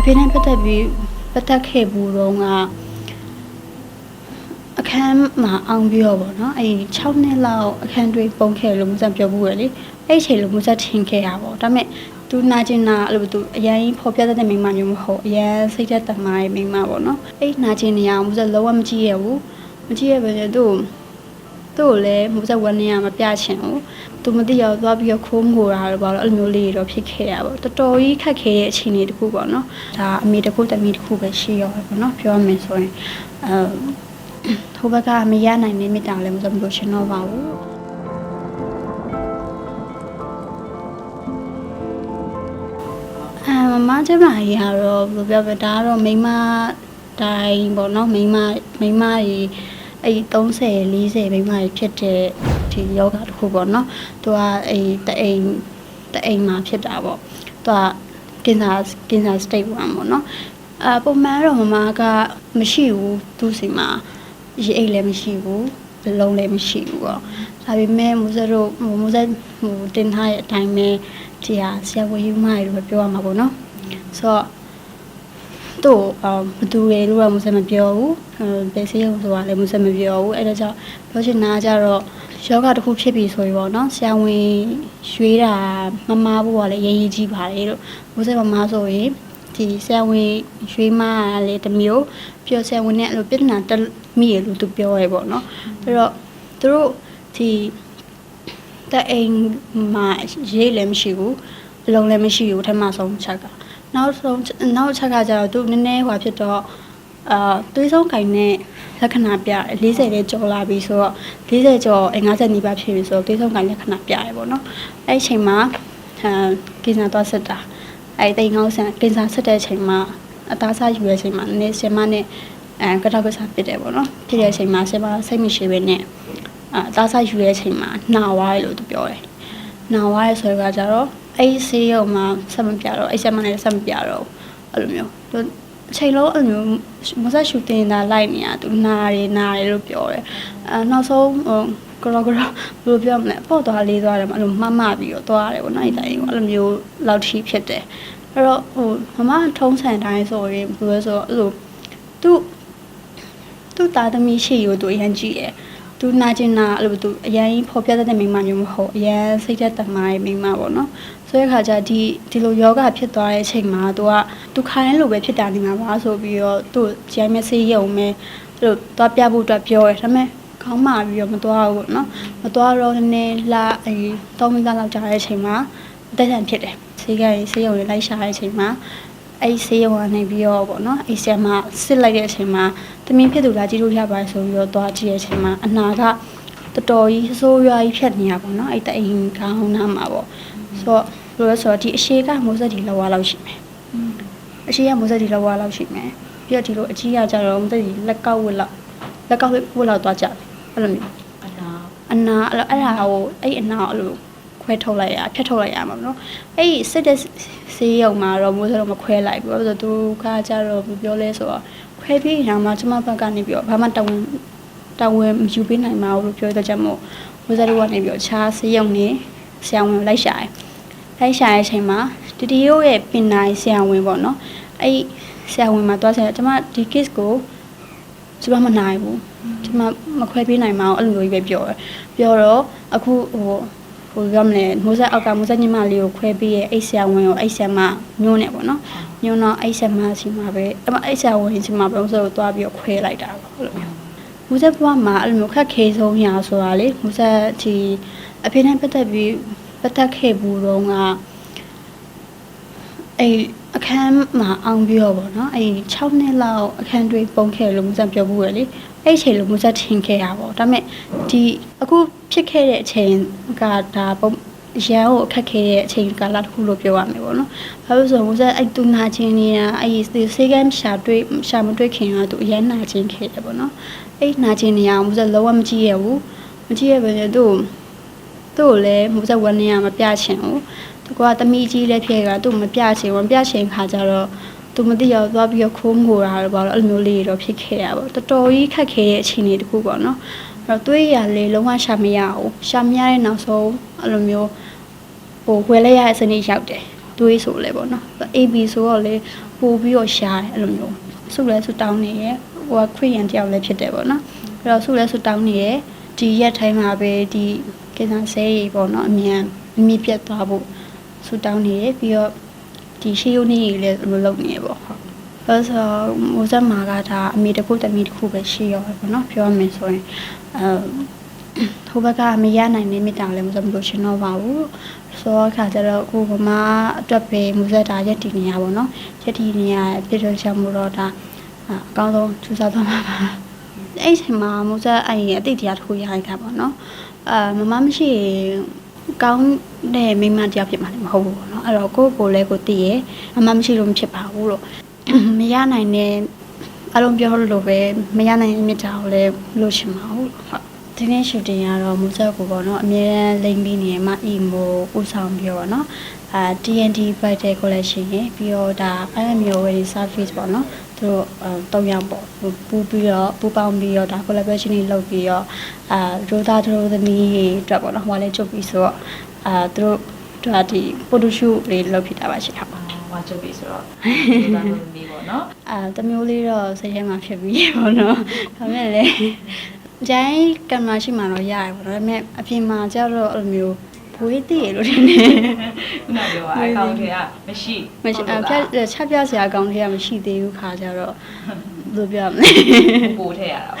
အဖေနဲ့ပတ်သက်ပြီးပတ်သက်ခဲ့ဘူးတော့ကအခန်းမှာအောင်ပြီးတော့ဗောနော်အဲ့6နှစ်လောက်အခန်းတွေပုံခဲ့လို့မစပြောဘူးရလေအဲ့အချိန်လို့မစထင်ခဲ့ရပါတော့ဒါပေမဲ့သူနာကျင်နာအဲ့လိုသူအရင်ဖော်ပြတတ်တဲ့မိန်းမမျိုးမဟုတ်အရင်စိတ်သက်တမိုင်းမိန်းမပေါ့နော်အဲ့နာကျင်နေအောင်မစလုံးဝမကြည့်ရဘူးမကြည့်ရဘဲနဲ့သူ့ သူ့ကိုလည်းမစဝန်းနေရမပြချင်ဘူးသူမသိရသွားပြီးတော့ခိုးငိုတာတော့ဘာလို့အဲ့လိုမျိုးလေးတော့ဖြစ်ခဲ့ရပါတော့တော်တော်ကြီးခက်ခဲတဲ့အခြေအနေတစ်ခုပေါ့နော်ဒါအမေတစ်ခုတမီတစ်ခုပဲရှိရောပဲပေါ့နော်ပြောရမယ်ဆိုရင်အဲဟိုဘက်ကမရနိုင်တဲ့မိတာလည်းမဆိုမလို့ရှင်တော့ပါဘူးအဲမမကျမကြီးကတော့ဘယ်လိုပြောပြဒါကတော့မိန်းမတိုင်းပေါ့နော်မိန်းမမိန်းမကြီး အဲ့30 40မိန်းမကြီးဖြစ်တဲ့ဒီယောဂတစ်ခုပေါ့နော်သူကအဲ့တအိမ်တအိမ်မှာဖြစ်တာပေါ့သူကကင်ဆာကင်ဆာ state 1ပေါ့နော်အပုံမှန်တော့မမကမရှိဘူးသူ့စီမှာရေအိတ်လည်းမရှိဘူးဘလုံးလည်းမရှိဘူးပေါ့ဒါပေမဲ့မူဇတို့ဟိုမူဇဟိုတင်ထားတဲ့အတိုင်းပဲဒီဟာဆရာဝန်ကြီးမကြီးတို့ပြောရမှာပေါ့နော်ဆိုတော့ သူ့အဘသူတွေလို့တော့မစမပြောဘူးဘယ်စေးရုံဆိုတာလည်းမစမပြောဘူးအဲ့ဒါကြောင့်ပြောချင်တာကြတော့ယောဂတစ်ခုဖြစ်ပြီဆိုရင်ပေါ့နော်ဆရာဝန်ရွေးတာမမားဖို့ကလည်းအရေးကြီးပါတယ်လို့မစမမားဆိုရင်ဒီဆရာဝန်ရွေးမလည်းတစ်မျိုးပြောဆရာဝန်နဲ့အဲ့လိုပြဿနာတက်မိရလို့သူပြောရဲပေါ့နော်အဲ့တော့သူတို့ဒီတဲ့အိမ်မှာရေးလည်းမရှိဘူးအလုံးလည်းမရှိဘူးထမဆုံးချက်က နောက်ဆုံးနောက်ချက်ကကျတော့သူနည်းနည်းဟွာဖြစ်တော့အာသွေးဆုံးကင်နဲ့လက္ခဏာပြ40တဲ့ကျော်လာပြီဆိုတော့40ကျော်50နီးပါးဖြစ်ပြီဆိုတော့သွေးဆုံးကင်လက္ခဏာပြရပေါ့နော်အဲ့ဒီအချိန်မှာအာကိစ္စတော့ဆက်တာအဲ့တိန်ကောင်းဆန်ကိစ္စဆက်တဲ့အချိန်မှာအသားစားယူတဲ့အချိန်မှာနည်းနည်းဆင်မနဲ့အဲကတောက်ကစားဖြစ်တယ်ပေါ့နော်ဖြစ်တဲ့အချိန်မှာဆင်မစိတ်မရှိဘဲနဲ့အာအသားစားယူတဲ့အချိန်မှာနှာဝါးရလို့သူပြောတယ်နှာဝါးရဆိုတော့ကြတော့ အဲ့ဒီဆေးရုံမှာဆက်မပြတော့အဲ့ဆက်မနဲ့ဆက်မပြတော့အဲ့လိုမျိုးသူအချိန်လုံးအဲ့လိုမျိုးမဆက်ရှူတင်တာလိုက်နေရသူနာရီနာရီလို့ပြောတယ်အဲနောက်ဆုံးဟိုကရောကရောဘယ်လိုပြောမလဲပေါ့သွားလေးသွားတယ်မအဲ့လိုမှတ်မှပြီးတော့သွားရတယ်ပေါ့နော်အဲ့တိုင်းအဲ့လိုမျိုးလောက်ထိဖြစ်တယ်အဲ့တော့ဟိုမမထုံးစံတိုင်းဆိုရင်ဘယ်လိုဆိုအဲ့လိုသူသူသားသမီးရှိရိုးသူအရင်ကြည့်တယ် သူနာကျင်နာအဲ့လိုသူအရင်ဖော်ပြတတ်တဲ့မိန်းမမျိုးမဟုတ်အရင်စိတ်သက်တမိုင်းမိန်းမပေါ့နော်ဆိုတဲ့ခါကျဒီဒီလိုယောဂဖြစ်သွားတဲ့အချိန်မှာသူကသူခိုင်းလို့ပဲဖြစ်တာနေမှာပါဆိုပြီးတော့သူ့ဂျိုင်းမဆေးရုံမဲ့သူတို့သွားပြဖို့အတွက်ပြောတယ်ဒါပေမဲ့ခေါင်းမာပြီးတော့မသွားဘူးပေါ့နော်မသွားတော့နည်းနည်းလာအဲ၃မိနစ်လောက်ကြာတဲ့အချိန်မှာအသက်ဆန်ဖြစ်တယ်ဆေးကရေးဆေးရုံလေးလိုက်ရှာတဲ့အချိန်မှာ အဲ့ဒီဆေးရုံကနေပြီးတော့ပေါ့နော်အဲ့ဆရာမစစ်လိုက်တဲ့အချိန်မှာတမင်ဖြစ်သူလားကြည့်လို့ရပါတယ်ဆိုပြီးတော့သွားကြည့်တဲ့အချိန်မှာအနာကတော်တော်ကြီးဆိုးရွားကြီးဖြတ်နေရပါတော့အဲ့တအိမ်ခေါင်းနားမှာပေါ့ဆိုတော့ဘယ်လိုလဲဆိုတော့ဒီအရှိကမိုးဆက်ဒီလောက်ဝါလောက်ရှိမယ်အရှိကမိုးဆက်ဒီလောက်ဝါလောက်ရှိမယ်ပြီးတော့ဒီလိုအကြီးကကြတော့မိုးဆက်ဒီလက်ကောက်ဝက်လောက်လက်ကောက်ဝက်လောက်သွားကြတယ်အဲ့လိုမျိုးအနာအနာအဲ့လိုအဲ့ဒါကိုအဲ့အနာကိုအဲ့လို ခွဲထုတ်လိုက်ရဖြတ်ထုတ်လိုက်ရမှာမနော်အဲ့ဒီစစ်တဲ့ဆေးရုံမှာတော့မိုးစတော့မခွဲလိုက်ဘူးဘာလို့လဲဆိုတော့သူကကြတော့ဘယ်ပြောလဲဆိုတော့ခွဲပြီးရင်မှကျမဘက်ကနေပြီးတော့ဘာမှတဝန်တဝန်မယူပေးနိုင်ပါဘူးလို့ပြောတဲ့ချက်မို့မိုးစတော့ကနေပြီးတော့ခြားဆေးရုံနေဆရာဝန်လိုက်ရှာတယ်လိုက်ရှာတဲ့အချိန်မှာတတီရိုးရဲ့ပင်နိုင်ဆရာဝန်ပေါ့နော်အဲ့ဆရာဝန်မှာတွားဆရာကျမဒီ case ကိုကျမမနိုင်ဘူးကျမမခွဲပေးနိုင်ပါဘူးအဲ့လိုမျိုးကြီးပဲပြောတယ်ပြောတော့အခုဟို ဟိုပြောမလဲမိုးဆက်အောက်ကမိုးဆက်ညီမလေးကိုခွဲပေးရဲ့အိတ်ဆရာဝန်ကိုအိတ်ဆရာမညွှန်းနေပေါ့နော်ညွှန်းတော့အိတ်ဆရာမစီမှာပဲအဲ့မအိတ်ဆရာဝန်စီမှာပဲဆိုတော့တွားပြီးတော့ခွဲလိုက်တာပေါ့အဲ့လိုမျိုးမိုးဆက်ဘဝမှာအဲ့လိုမျိုးခက်ခဲဆုံးရာဆိုတာလေမိုးဆက်ဒီအဖေနဲ့ပတ်သက်ပြီးပတ်သက်ခဲ့ဘူးတော့ကအဲ့အခန်းမှာအောင်ပြီးတော့ဗောနော်အဲ့6နှစ်လောက်အခန်းတွေပုံခဲ့လို့မစပြောဘူးရလေ အဲ့အချိန်လို့မစထင်ခဲ့ရပါဘောဒါပေမဲ့ဒီအခုဖြစ်ခဲ့တဲ့အချိန်ကဒါပုံရန်ကိုအခက်ခဲတဲ့အချိန်ကာလတစ်ခုလို့ပြောရမယ်ပေါ့နော်။ဘာလို့ဆိုတော့မစအဲ့သူနာချင်းနေတာအဲ့ဒီစေကမ်းရှာတွေ့ရှာမတွေ့ခင်ကသူအရန်နာချင်းခဲ့တယ်ပေါ့နော်။အဲ့နာချင်းနေရအောင်မစလုံးဝမကြည့်ရဘူး။မကြည့်ရဘဲနဲ့သူ့သူ့ကိုလည်းမစဝန်းနေရမပြချင်ဘူး။သူကတမီကြီးလည်းဖြစ်ကသူ့မပြချင်ဘူးမပြချင်ခါကြတော့ သူမသိရသွားပြီးတော့ခိုးငိုတာတော့ဘာလို့အဲ့လိုမျိုးလေးတော့ဖြစ်ခဲ့ရပါတော့တော်တော်ကြီးခက်ခဲတဲ့အခြေအနေတစ်ခုပေါ့နော်အဲ့တော့သွေးရလေလုံးဝရှာမရဘူးရှာမရတဲ့နောက်ဆုံးအဲ့လိုမျိုးဟိုဝယ်လိုက်ရတဲ့စနစ်ရောက်တယ်သွေးဆိုလဲပေါ့နော် AB ဆိုတော့လေပို့ပြီးတော့ရှားတယ်အဲ့လိုမျိုးဆုလဲဆုတောင်းနေရဲ့ဟိုကခရစ်ယာန်တယောက်လည်းဖြစ်တယ်ပေါ့နော်အဲ့တော့ဆုလဲဆုတောင်းနေရဲ့ဒီရက်ထိုင်းမှာပဲဒီကိစ္စဆဲကြီးပေါ့နော်အမြန်အမြင့်ပြတ်သွားဖို့ဆုတောင်းနေရဲ့ပြီးတော့ ဒီရှေးရုံးနေကြီးလည်းမလုပ်နေရပေါ့ဟုတ်အဲ့ဆိုမိုးစက်မာကဒါအမေတစ်ခုတမီတစ်ခုပဲရှိရောပဲပေါ့နော်ပြောရမယ်ဆိုရင်အဲဟိုဘက်ကမရနိုင်တဲ့မိတာလည်းမစမလို့ရှင်တော့ပါဘူးဆိုတော့ခါကျတော့ကိုကမအတွက်ပဲမူဆက်တာရက်တည်နေရပါတော့ရက်တည်နေရပြည့်စုံချမှုတော့ဒါအကောင်းဆုံးထူးဆန်းသွားမှာပါအဲ့ဒီချိန်မှာမူဆက်အဲ့ဒီအတိတ်တရားတစ်ခုရရတာပေါ့နော်အာမမမရှိ ကောင်းတဲ့မိန်းမတရားဖြစ်မှာလည်းမဟုတ်ဘူးပေါ့နော်အဲ့တော့ကိုယ့်ကိုယ်လည်းကိုသိရမမမရှိလို့မဖြစ်ပါဘူးလို့မရနိုင်တဲ့အလုံးပြောလို့ပဲမရနိုင်တဲ့မြစ်တာကိုလည်းလို့ရှင်ပါဘူးဟုတ်ဒီနေ့ရှူတင်ရတော့မူဆက်ကိုပေါ့နော်အမြဲတမ်းလိမ့်ပြီးနေမှအီမိုဥဆောင်ပြီးတော့နော် အာ TNT Vital Collection ရယ်ပြီးတော့ဒါ IMO Wedding Service ပေါ့နော်သူတို့အဲတုံးရောက်ပေါ့ပူပြီးတော့ပူပေါင်းပြီးတော့ဒါ collaboration တွေလုပ်ပြီးတော့အာရိုးသားတို့သမီးတွေအတွက်ပေါ့နော်ဟိုကလည်းချုပ်ပြီးဆိုတော့အာသူတို့ဒါဒီ photo shoot လေးလုပ်ဖြစ်တာပါရှင်ဟုတ်ဟွာချုပ်ပြီဆိုတော့ဒီသားလို့ပြီးပေါ့နော်အာတမျိုးလေးတော့စိတ်ထဲမှာဖြစ်ပြီးပေါ့နော်ဒါပေမဲ့လည်းဂျိုင်းကင်မရာရှိမှတော့ရတယ်ပေါ့နော်ဒါပေမဲ့အပြင်မှာကျတော့အဲ့လိုမျိုး ဘွေးတည်ရလို့ထင်တယ်ခုနပြောအကောင့်တွေကမရှိမရှိအဖြတ်ချက်ပြစရာအကောင်းတွေကမရှိသေးဘူးခါကျတော့ဘယ်လိုပြောရမလဲပို့ထည့်ရတာပေါ့